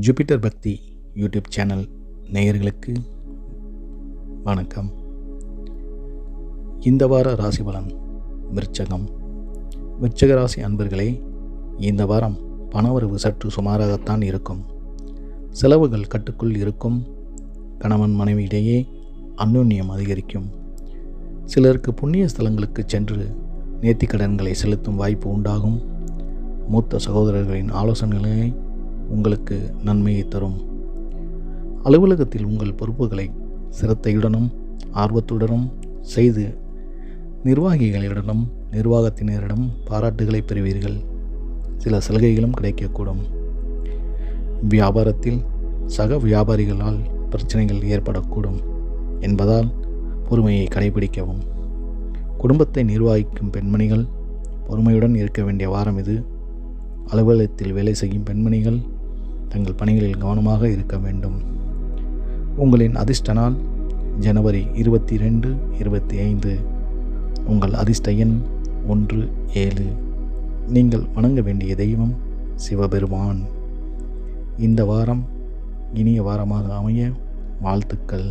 Jupiter பக்தி YouTube channel நேயர்களுக்கு வணக்கம். இந்த வார ராசி பலன் விருச்சகம். விருச்சக ராசி அன்பர்களே இந்த வாரம் பணவரவு சற்று சுமாராகத்தான் இருக்கும். செலவுகள் கட்டுக்குள் இருக்கும். கணவன் மனைவியிடையே அந்யோன்யம் அதிகரிக்கும். சிலருக்கு புண்ணிய ஸ்தலங்களுக்கு சென்று நேர்த்திக் கடன்களை செலுத்தும் வாய்ப்பு உண்டாகும். மூத்த சகோதரர்களின் ஆலோசனைகளை உங்களுக்கு நன்மையை தரும். அலுவலகத்தில் உங்கள் பொறுப்புகளை சிரத்தையுடனும் ஆர்வத்துடனும் செய்து நிர்வாகிகளிடனும் நிர்வாகத்தினரிடம் பாராட்டுகளை பெறுவீர்கள். சில சலுகைகளும் கிடைக்கக்கூடும். வியாபாரத்தில் சக வியாபாரிகளால் பிரச்சனைகள் ஏற்படக்கூடும் என்பதால் பொறுமையை கடைபிடிக்கவும். குடும்பத்தை நிர்வகிக்கும் பெண்மணிகள் பொறுமையுடன் இருக்க வேண்டிய வாரம் இது. அலுவலகத்தில் வேலை செய்யும் பெண்மணிகள் தங்கள் பணிகளில் கவனமாக இருக்க வேண்டும். உங்களின் அதிர்ஷ்ட நாள் ஜனவரி இருபத்தி ரெண்டு இருபத்தி ஐந்து உங்கள் அதிர்ஷ்ட எண் ஒன்று ஏழு. நீங்கள் வணங்க வேண்டிய தெய்வம் சிவபெருமான். இந்த வாரம் இனிய வாரமாக அமைய வாழ்த்துக்கள்.